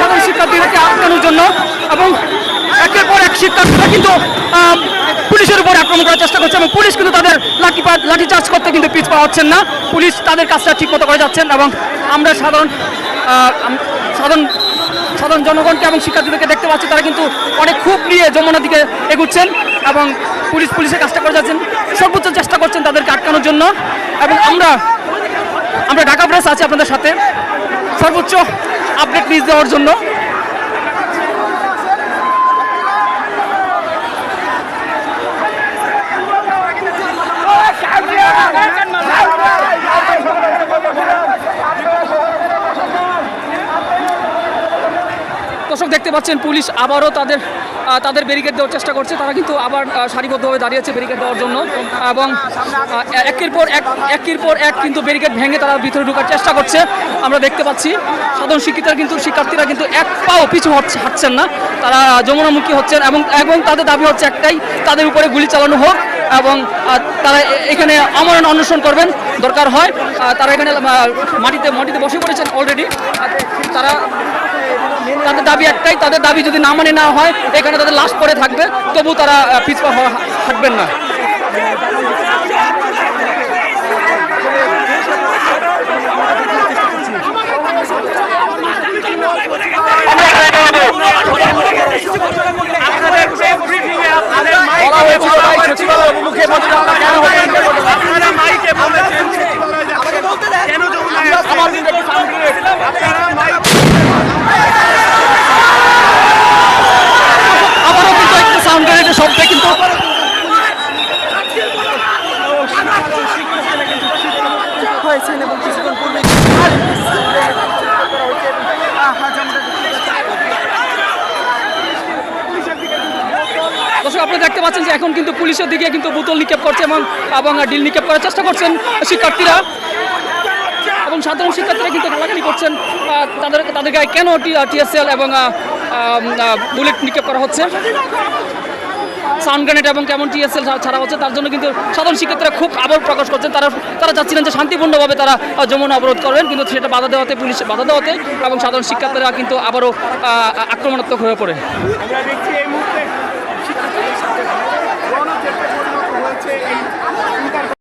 সাধারণ শিক্ষার্থীদেরকে জন্য এবং একের পর এক শিক্ষার্থীরা কিন্তু পুলিশের উপর আক্রমণ করার চেষ্টা করছে এবং পুলিশ কিন্তু তাদের লাঠি করতে কিন্তু না। পুলিশ তাদের কাজটা এবং আমরা সাধারণ সাধারণ সাধারণ জনগণকে এবং শিক্ষার্থীদেরকে দেখতে পাচ্ছি, তারা কিন্তু অনেক খুব নিয়ে যমুনার দিকে এগুচ্ছেন। এবং পুলিশ পুলিশের কাজটা করে যাচ্ছেন। সর্বোচ্চ চেষ্টা করছেন তাদেরকে আটকানোর জন্য। এবং আমরা আমরা ঢাকা প্রেস আছি আপনাদের সাথে। সর্বোচ্চ আপডেট নিউজ দেওয়ার জন্য। দর্শক দেখতে পাচ্ছেন, পুলিশ আবারও তাদের তাদের ব্যারিকেড দেওয়ার চেষ্টা করছে। তারা কিন্তু আবার সারিবদ্ধভাবে দাঁড়িয়েছে ব্যারিকেড দেওয়ার জন্য। এবং একের পর এক, একের পর এক কিন্তু ব্যারিকেড ভেঙে তারা ভিতরে ঢোকার চেষ্টা করছে। আমরা দেখতে পাচ্ছি, সাধারণ শিক্ষিতারা কিন্তু, শিক্ষার্থীরা কিন্তু এক পাও পিছু হচ্ছে হাঁটছেন না। তারা যমুনামুখী হচ্ছেন এবং এবং তাদের দাবি হচ্ছে একটাই, তাদের উপরে গুলি চালানো হোক এবং তারা এখানে আমরণ অন্বেষণ করবেন। দরকার হয় তারা এখানে মাটিতে মাটিতে বসে পড়েছেন অলরেডি তারা তাদের দাবি একটাই, তাদের দাবি যদি না মানে না হয়, এখানে তাদের লাশ পড়ে থাকবে, তবু তারা পিছপা হাঁটবেন না বলা হয়েছিল ভাই সচিবালয় অভিমুখে প্রতিরক্ষা কেন হচ্ছে আপনারা মাইকে বলেছেন সচিবালয়ে যাচ্ছেন। কেন যমুনায় আসছেন? আমার দিন একটু সামনে গিয়ে আপনারা মাইক আবারও কিন্তু একটা সাউন্ড গ্রেনেডের শব্দে কিন্তু দর্শক, আপনারা দেখতে পাচ্ছেন যে এখন কিন্তু পুলিশের দিকে কিন্তু বোতল নিক্ষেপ করছে এবং এবং ডিল নিক্ষেপ করার চেষ্টা করছেন শিক্ষার্থীরা। এবং সাধারণ শিক্ষার্থীরা কিন্তু গালাগালি করছেন তাদের তাদের গায়ে কেন টিএসএল এবং বুলেট নিক্ষেপ করা হচ্ছে? সাউন্ড এবং কেমন টিএসএল ছাড়া হচ্ছে? তার জন্য কিন্তু সাধারণ শিক্ষার্থীরা খুব আবল প্রকাশ করছেন। তারা তারা চাচ্ছিলেন যে শান্তিপূর্ণভাবে তারা যমুনা অবরোধ করবেন কিন্তু সেটা বাধা দেওয়াতে পুলিশ বাধা দেওয়াতে এবং সাধারণ শিক্ষার্থীরা কিন্তু আবারও আক্রমণাত্মক হয়ে পড়ে। আমরা দেখছি এই মুহূর্তে